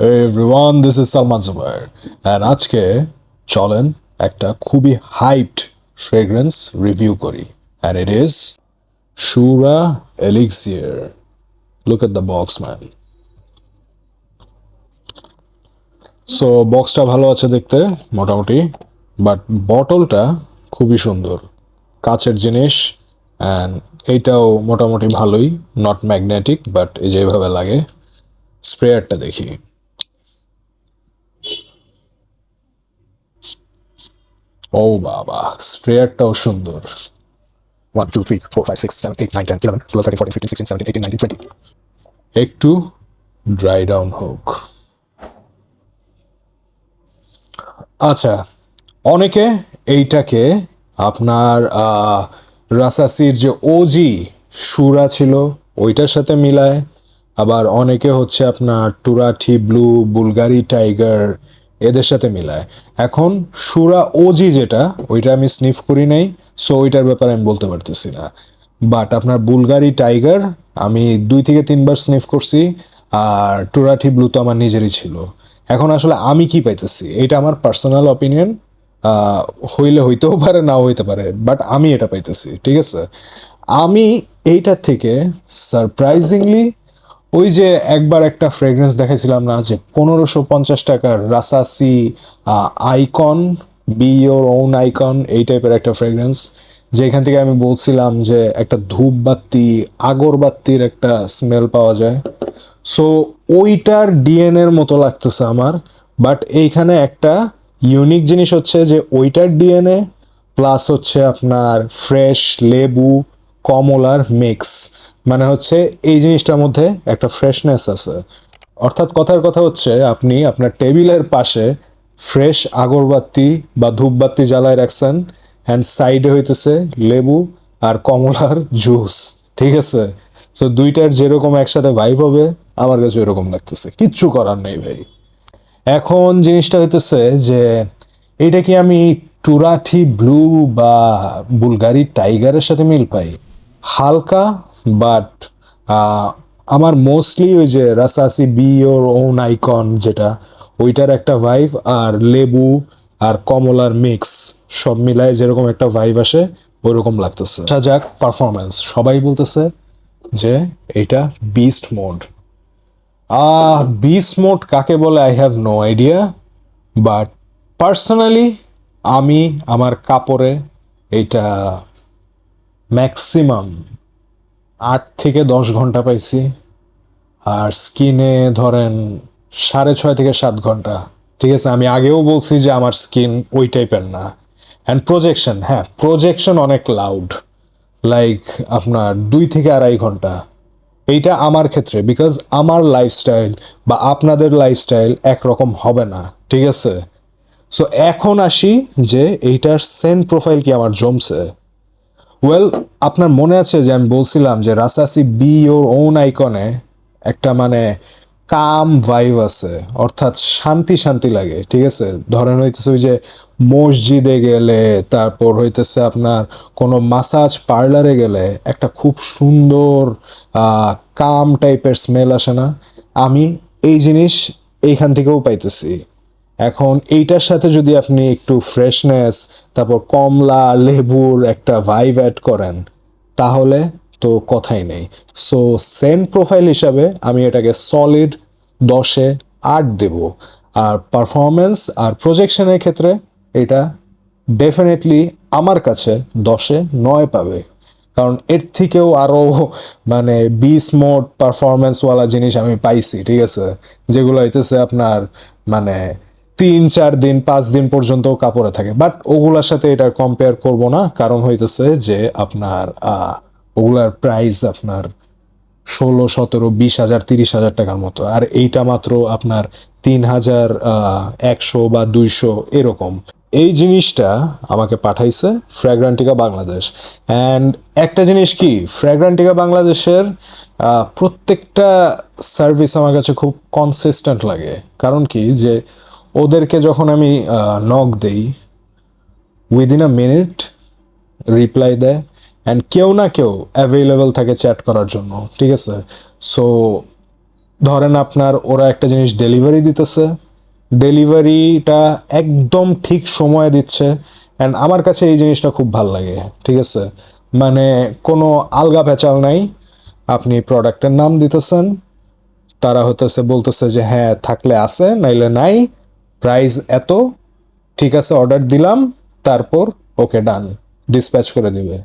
Everyone this is Salman Zubair and আজকে চলেন একটা খুবই হাইপড ফ্রেগ্রেন্স রিভিউ করি। And it is Shura elixir look at the box man so বক্সটা ভালো আছে দেখতে, মোটামুটি। বাট বটলটা খুবই সুন্দর। কাচের জিনিস। অ্যান্ড এইটাও মোটামুটি ভালোই। নট ম্যাগনেটিক বাট এই যেভাবে লাগে। স্প্রেয়ারটা দেখি। ও বাবা স্প্রেয়ারটাও সুন্দর। একটু ড্রাই ডাউন হোক। আচ্ছা অনেকে এইটাকে আপনার রাসাসির যে ওজি সুরা ছিল ওইটার সাথে মিলায়। আবার অনেকে হচ্ছে আপনার টুরাঠি ব্লু বুলগারি টাইগার এদের সাথে মিলায়। এখন সুরা ওজি যেটা, ওইটা আমি স্নিফ করি নাই সো ওইটার ব্যাপারে আমি বলতে পারতেছি না। বাট আপনার বুলগারি টাইগার আমি দুই থেকে তিনবার স্নিফ করছি, আর টুরাঠি ব্লু তো আমার নিজেরই ছিল। এখন আসলে আমি কি পাইতেছি? এটা আমার পার্সোনাল অপিনিয়ন হইলে হইতেও পারে, নাও হইতে পারে বাট আমি এটা পাইতেছি, ঠিক আছে? আমি এইটার থেকে সারপ্রাইজিংলি ওই যে একবার একটা ফ্রেগরেন্স দেখেছিলাম না, যে পনেরোশো পঞ্চাশ টাকার Rasasi icon be your own icon এই টাইপের একটা ফ্রেগরেন্স যেখান থেকে আমি বলছিলাম যে একটা ধূপবাতি আগরবাতির একটা স্মেল পাওয়া যায়। সো ওইটার ডিএনএর মতো লাগতেছে আমার বাট এইখানে একটা ইউনিক জিনিস হচ্ছে যে ওইটার ডিএনএ প্লাস হচ্ছে আপনার ফ্রেশ লেবু, কমলার মিক্স মানে হচ্ছে এই জিনিসটার মধ্যে একটা ফ্রেশনেস আছে। অর্থাৎ কথার কথা হচ্ছে, আপনি আপনার টেবিলের পাশে ফ্রেশ আগরবাতি বা ধূপবাতি জ্বালায় রাখছেন অ্যান্ড সাইডে হইতেছে লেবু আর কমলার জুস ঠিক আছে? সো দুইটার যেরকম একসাথে ভাইব হবে, আমার কাছে এরকম লাগতেছে। কিচ্ছু করার নেই ভাই। এখন জিনিসটা হইতেছে যে এইটা কি আমি টুরাঠি ব্লু বা বুলগারি টাইগারের সাথে মিল পাই? হালকা বাট আমার মোস্টলি ওই যে Rasasi be your own icon যেটা, ওইটার একটা ভাইভ আর লেবু আর কমলার মিক্স সব মিলায় যেরকম একটা ভাইভ আসে ওইরকম লাগতেছে। আচ্ছা যাক পারফরমেন্স সবাই বলতেছে যে এটা beast mode ah beast mode কাকে বলে? I have no idea but personally আমি আমার কাপড়ে এটা ম্যাক্সিমাম আট থেকে দশ ঘণ্টা পাইছি। আর স্কিনে ধরেন সাড়ে ছয় থেকে সাত ঘণ্টা। ঠিক আছে, আমি আগেও বলছি যে আমার স্কিন ওই টাইপের না। অ্যান্ড প্রজেকশন হ্যাঁ প্রজেকশন অনেক লাউড লাইক আপনার দুই থেকে আড়াই ঘণ্টা। এইটা আমার ক্ষেত্রে বিকজ আমার লাইফস্টাইল বা আপনাদের লাইফস্টাইল একরকম হবে না। ঠিক আছে? সো এখন আসি যে এইটার সেন্ট প্রোফাইল কি আমার জমছে? ওয়েল আপনার মনে আছে যে আমি বলছিলাম যে রাসাসি বি ওর ওন আইকনে একটা মানে কাম ভাইভ আছে, অর্থাৎ শান্তি শান্তি লাগে, ঠিক আছে? ধরেন হইতেছে ওই যে মসজিদে গেলে, তারপর হইতেছে আপনার কোনো মাসাজ পার্লারে গেলে একটা খুব সুন্দর কাম টাইপের স্মেল আসে না? আমি এই জিনিস এইখান থেকেও পাইতেছি। এখন এইটার সাথে যদি আপনি একটু ফ্রেশনেস তারপর কমলা, লেবুর একটা ভাইভ অ্যাড করেন তাহলে তো কথাই নেই। সো সেন্ট প্রোফাইল হিসাবে আমি এটাকে সলিড দশে আট দেব। আর পারফরমেন্স আর প্রজেকশনের ক্ষেত্রে এটা ডেফিনেটলি আমার কাছে দশে নয় পাবে। কারণ এর থেকেও আরও মানে বিস মোড পারফরমেন্সওয়ালা জিনিস আমি পাইছি, ঠিক আছে? যেগুলো হইতেছে আপনার মানে তিন, চার দিন, পাঁচ দিন পর্যন্ত কাপড়ে থাকে। বাট ওগুলার সাথে এটা কম্পেয়ার করব না। কারণ হইতেছে যে আপনার ওগুলার প্রাইস আপনার ষোলো, সতেরো, বিশ হাজার, তিরিশ হাজার টাকার মতো। আর এইটা মাত্র আপনার তিন হাজার একশো বা দুইশো এরকম। এই জিনিসটা আমাকে পাঠাইছে ফ্র্যাগ্রান্টিকা বাংলাদেশ অ্যান্ড একটা জিনিস কি? ফ্র্যাগ্রান্টিকা বাংলাদেশের প্রত্যেকটা সার্ভিস আমার কাছে খুব কনসিস্টেন্ট লাগে। কারণ কি? যে ওদেরকে যখন আমি নক দেই উইদিন আ মিনিট রিপ্লাই দেয় অ্যান্ড কেউ না কেউ অ্যাভেলেবল থাকে চ্যাট করার জন্য, ঠিক আছে? সো ধরেন আপনার ওরা একটা জিনিস ডেলিভারি দিতেছে ডেলিভারিটা একদম ঠিক সময়ে দিচ্ছে অ্যান্ড আমার কাছে এই জিনিসটা খুব ভালো লাগে, ঠিক আছে? মানে কোনো আলগা পেঁচাল নাই, আপনি প্রোডাক্টের নাম দিতেছেন, তারা হতেছে বলতেছে যে হ্যাঁ থাকলে আছে, নাইলে নাই প্রাইস এত ঠিক আছে অর্ডার দিলাম তারপর ওকে ডান ডিসপ্যাচ করে দিবে।